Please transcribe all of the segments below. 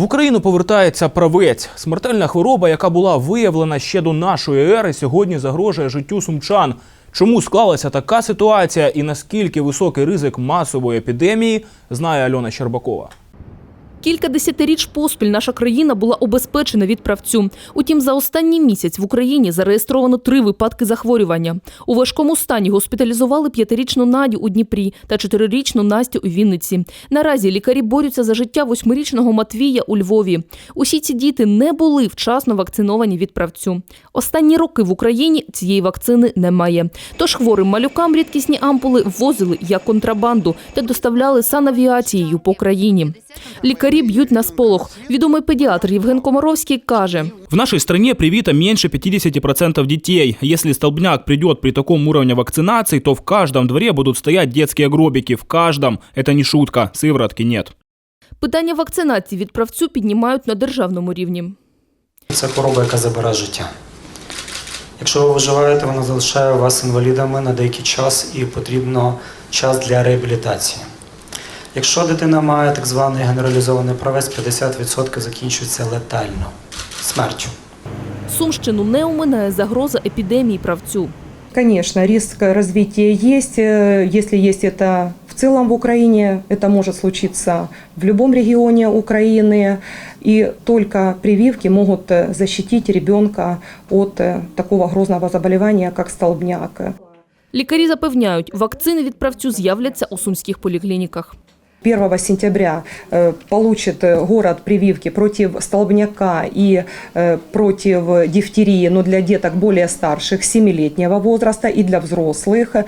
В Україну повертається правець. Смертельна хвороба, яка була виявлена ще до нашої ери, сьогодні загрожує життю сумчан. Чому склалася така ситуація і наскільки високий ризик масової епідемії, знає Альона Щербакова. Кілька десятиріч поспіль наша країна була обезпечена від правцю. Утім, за останній місяць в Україні зареєстровано три випадки захворювання. У важкому стані госпіталізували п'ятирічну Надю у Дніпрі та чотирирічну Настю у Вінниці. Наразі лікарі борються за життя восьмирічного Матвія у Львові. Усі ці діти не були вчасно вакциновані від правцю. Останні роки в Україні цієї вакцини немає. Тож хворим малюкам рідкісні ампули ввозили як контрабанду та доставляли санавіацією по країні. Лікарі б'ють на сполох. Відомий педіатр Євген Комаровський каже: В нашей стране привито меньше 50% детей. Если столбняк придет при таком уровне вакцинации, то в каждом дворе будут стоять детские гробики. В каждом. Это не шутка. Сыворотки нет. питання вакцинації від правцю піднімають на державному рівні. Це хвороба, яка забирає життя. Якщо ви виживаєте, вона залишає вас інвалідами на деякий час і потрібно час для реабілітації. Якщо дитина має так званий генералізований правець, 50% закінчується летально смертю. Сумщину не оминає загроза епідемії правцю. Конечно, риск развития есть. Э, Если есть это в целом в Украине, это может случиться в любом регионе Украины. И только прививки могут э, защитить ребенка от э, такого грозного заболевания, как столбняк. Лікарі запевняють, вакцини від правцю з'являться у сумських поліклініках. 1 сентября э, получит э, город прививки против столбняка и э, против дифтерии, но для деток более старших, 7-летнего возраста и для взрослых.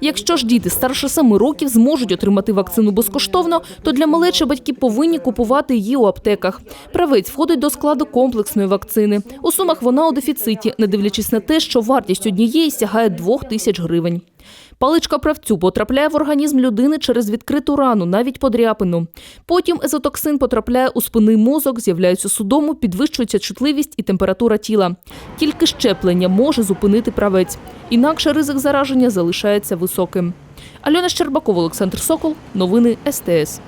Якщо ж діти старше 7 років зможуть отримати вакцину безкоштовно, то для малечі батьки повинні купувати її у аптеках. Правець входить до складу комплексної вакцини. У сумах вона у дефіциті, не дивлячись на те, що вартість однієї сягає 2 тисяч гривень. Паличка правцю потрапляє в організм людини через відкриту рану, навіть подряпину. Потім езотоксин потрапляє у спинний мозок, з'являється судому, підвищується чутливість і температура тіла. Тільки щеплення може зупинити правець. Інакше ризик зараження залишається високим. Альона Щербакова, Олександр Сокол. Новини СТС.